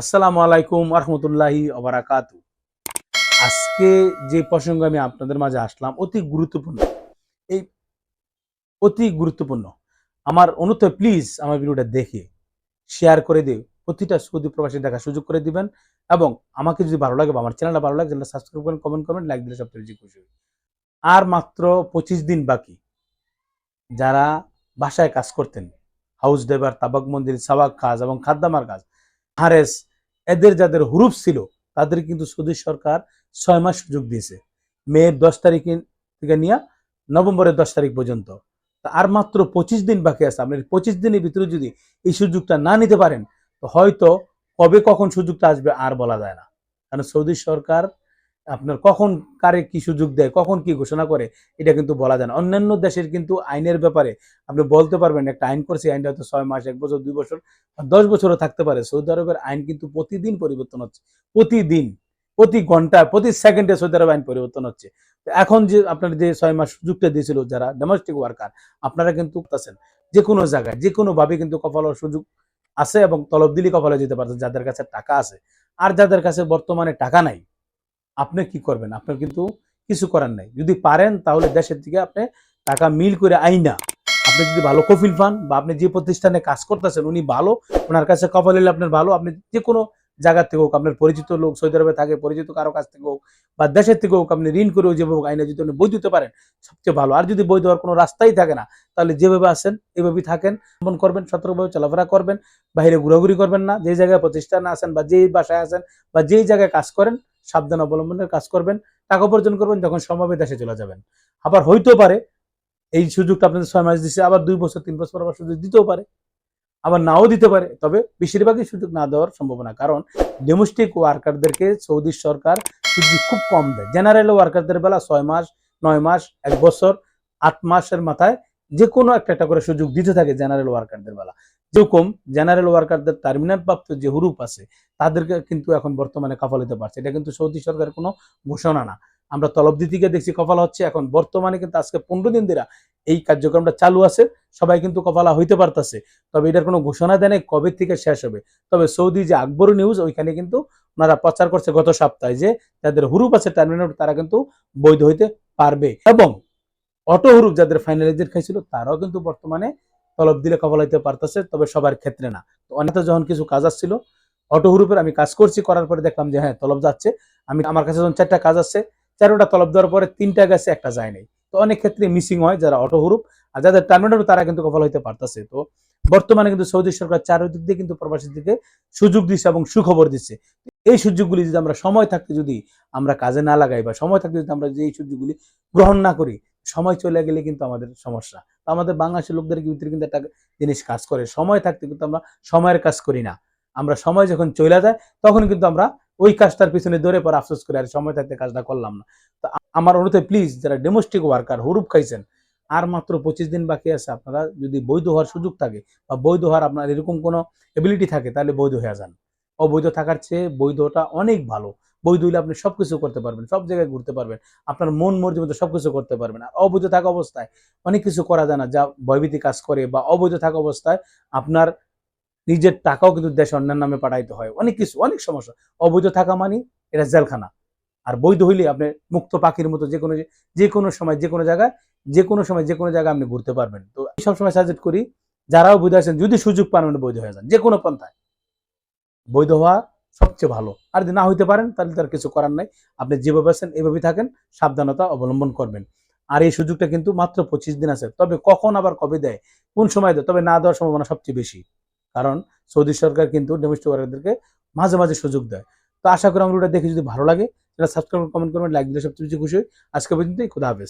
আসসালামু আলাইকুম রহমতুল্লাহি অবরাকাতু আজকে যে প্রসঙ্গ আমি আপনাদের মাঝে আসলাম অতি গুরুত্বপূর্ণ। এই অতি গুরুত্বপূর্ণ। আমার অনুরোধ প্লিজ আমার ভিডিওটা দেখে শেয়ার করে দিয়ে প্রতিটা সৌদি প্রবাসী দেখার সুযোগ করে দিবেন এবং আমাকে যদি ভালো লাগে বা আমার চ্যানেলটা ভালো লাগে চ্যানেলটা সাবস্ক্রাইব করেন কমেন্ট করবেন লাইক দিলে সবচেয়ে বেশি খুশি আর মাত্র পঁচিশ দিন বাকি। যারা বাসায় কাজ করতেন হাউস ড্রাইভার তাবাক মন্দির, সাবাক কাজ এবং খাদ্দামার কাজ, হারেস এদের যাদের হুরুপ ছিল, তাদের কিন্তু সৌদি সরকার ছয় মাস সুযোগ দিয়েছে। মেয়ের দশ তারিখ থেকে নিয়ে নভেম্বরের দশ তারিখ পর্যন্ত। আর মাত্র পঁচিশ দিন বাকি আছে। আপনি পঁচিশ দিনের ভিতরে যদি এই সুযোগটা না নিতে পারেন, তো হয়তো কবে কখন সুযোগটা আসবে আর বলা যায় না। কারণ সৌদি সরকার আপনার কখন কারে কি সুযোগ দেয়, কখন কি ঘোষণা করে, এটা কিন্তু বলা যায় না। অন্যান্য দেশের কিন্তু আইনের ব্যাপারে আপনি বলতে পারবেন, একটা আইন করছে আইনটা হয়তো ছয় মাস, এক বছর, দুই বছর দশ বছরও থাকতে পারে। সৌদি আরবের আইন কিন্তু প্রতিদিন পরিবর্তন হচ্ছে, প্রতিদিন, প্রতি ঘণ্টা প্রতি সেকেন্ডে সৌদি আরব আইন পরিবর্তন হচ্ছে। এখন যে আপনার যে ছয় মাস সুযোগটা দিয়েছিল যারা ডোমেস্টিক ওয়ার্কার আপনারা কিন্তু আছেন যে কোনো জায়গায় যে কোনো ভাবে কিন্তু কপালের সুযোগ আছে এবং তলব দিলি কপালে যেতে পারছেন যাদের কাছে টাকা আছে। আর যাদের কাছে বর্তমানে টাকা নাই আপনি কি করবেন? আপনার কিন্তু কিছু করার নাই। যদি পারেন, তাহলে দেশের থেকে আপনি টাকা মিল করে আইনা। আপনি যদি ভালো কফিল পান বা আপনি যে প্রতিষ্ঠানে কাজ করতেছেন, উনি ভালো, ওনার কাছে কপাল এলে আপনার ভালো। আপনি যে কোনো জায়গা থেকে হোক, আপনার পরিচিত লোক সৌদি আরবে থাকে, পরিচিত কারও কাছ থেকে হোক বা দেশের থেকে হোক, আপনি ঋণ করেও যেভাবে হোক আইনে যদি আপনি বই দিতে পারেন, সবচেয়ে ভালো। আর যদি বই দেওয়ার কোনো রাস্তাই থাকে না, তাহলে যেভাবে আসেন এভাবেই থাকেন। এমন করবেন, সতর্কভাবে চলাফেরা করবেন, বাইরে ঘোরাঘুরি করবেন না। যে জায়গায় প্রতিষ্ঠানে আসেন বা যেই বাসায় আসেন বা যেই জায়গায় কাজ করেন সাবধান অবলম্বনের কাজ করবেন, টাকা উপার্জন করবেন, যখন সম্ভব দেশে চলে যাবেন। আবার হইতেও পারে, এই সুযোগটা আপনাদের ছয় মাস দিচ্ছে আবার দুই বছর, তিন বছর, আবার সুযোগ দিতেও পারে। আবার নাও দিতে পারে, তবে বেশিরভাগই সুযোগ না দেওয়ার সম্ভাবনা, কারণ ডোমেস্টিক ওয়ার্কারদেরকে সৌদি সরকার সুযোগ খুব কম দেয়। জেনারেল ওয়ার্কারদের বেলা ছয় মাস, নয় মাস, এক বছর, আট মাসের মাথায় যে কোনো একটা একটা করে সুযোগ দিতে থাকে জেনারেল ওয়ার্কারদের বেলা। যেরকম জেনারেল ওয়ার্কারদের টার্মিনাল প্রাপ্ত যে হুরুপ আছে, তাদেরকে কিন্তু এখন বর্তমানে কাফাল হতে পারছে। এটা কিন্তু সৌদি সরকারের কোনো ঘোষণা না। আমরা তলব দিতিকে দেখছি কপালা হচ্ছে, এখন বর্তমানে কিন্তু আজকে পনেরো দিন ধরে এই কার্যক্রমটা চালু আছে, সবাই কিন্তু কপালা হইতে পারতেছে। তবে এটার কোনো ঘোষণা দেয় কবে থেকে শেষ হবে? তবে সৌদি যে আকবর নিউজ ওইখানে কিন্তু ওনারা প্রচার করছে গত সপ্তাহে যে যাদের হুরুপ আছে টার্মিনাল তারা কিন্তু বৈধ হইতে পারবে। এবং অটো হুরুপ যাদের ফাইনালাইজের খাইছিল, তারাও কিন্তু বর্তমানে তলব দিলে কপাল হইতে পারতেছে, তবে সবার ক্ষেত্রে না। তো অনেকটা যখন কিছু কাজ আসছিল অটো হুরুপের আমি কাজ করছি, করার পরে দেখলাম যে হ্যাঁ তলব যাচ্ছে। আমি আমার কাছে যখন চারটা কাজ আসছে, চারোটা তলব দেওয়ার পরে তিনটা গেছে, একটা যায় নাই। তো অনেক ক্ষেত্রে মিসিং হয় যারা অটো হুরুপ, আর যাদের টার্মিনাল তারা কিন্তু কপাল হইতে পারতেছে। তো বর্তমানে কিন্তু সৌদি সরকার চারিদিক দিয়ে কিন্তু প্রবাসীদেরকে সুযোগ দিচ্ছে এবং সুখবর দিচ্ছে এই সুযোগগুলি যদি আমরা সময় থাকতে যদি আমরা কাজে না লাগাই বা সময় থাকতে যদি আমরা যে এই সুযোগগুলি গ্রহণ না করি সময় চলে গেলে কিন্তু আমাদের সমস্যা। আমাদের বাংলাদেশের লোকদের ভিতরে কিন্তু একটা জিনিস কাজ করে? সময় থাকতে কিন্তু আমরা সময়ের কাজ করি না। আমরা সময় যখন চলে যায়, তখন কিন্তু আমরা ওই কাজটার পিছনে দৌড়ে পর আফসোস করি, আর, সময় থাকতে কাজটা করলাম না। তো আমার অনুরোধ প্লিজ, যারা ডোমেস্টিক ওয়ার্কার হরুপ খাইছেন, আর মাত্র পঁচিশ দিন বাকি আছে, আপনারা যদি বৈধ হওয়ার সুযোগ থাকে বা বৈধ হওয়ার আপনার এরকম কোনো এবিলিটি থাকে, তাহলে বৈধ হয়ে যান। অবৈধ থাকার চেয়ে বৈধটা অনেক ভালো। বৈধ হলে আপনি সবকিছু করতে পারবেন, সব জায়গায় ঘুরতে পারবেন, আপনার মন মর্জি মতো সবকিছু করতে পারবেন। আর অবৈধ থাকা অবস্থায় অনেক কিছু করা যায় না যা ভয়ভীতি কাজ করে বা অবৈধ থাকা অবস্থায় আপনার নিজের টাকাও কিন্তু দেশে অন্যান্য নামে পাঠাইতে হয়। অনেক কিছু, অনেক সমস্যা। অবৈধ থাকা মানে এটা জেলখানা। আর বৈধ হইলে আপনি মুক্ত পাখির মতো যে কোনো যে কোনো সময় যে কোনো জায়গায় যে কোনো সময় যে কোনো জায়গায় আপনি ঘুরতে পারবেন। তো এই সবসময় সাজেস্ট করি, যারাও বৈধ আছেন, যদি সুযোগ পান বৈধ হয়ে যান যে কোনো পন্থায়। বৈধ হওয়া সবচেয়ে ভালো। আর যদি না হইতে পারেন, তাহলে তার কিছু করার নাই। আপনি যেভাবে আছেন, এভাবেই থাকেন, সাবধানতা অবলম্বন করবেন। আর এই সুযোগটা কিন্তু মাত্র পঁচিশ দিন আছে। তবে কখন আবার কবে দেয়, কোন সময় দেয়, তবে না দেওয়ার সম্ভাবনা সবচেয়ে বেশি। কারণ সৌদি সরকার কিন্তু ডোমেস্টিক ওয়ার্কারদেরকে মাঝে মাঝে সুযোগ দেয়। তো আশা করি আমরা দেখে যদি ভালো লাগে সেটা সাবস্ক্রাইব কমেন্ট করবেন লাইক দিলে সবচেয়ে বেশি খুশি হই। আজকে পর্যন্তই, খুদা হাফেজ।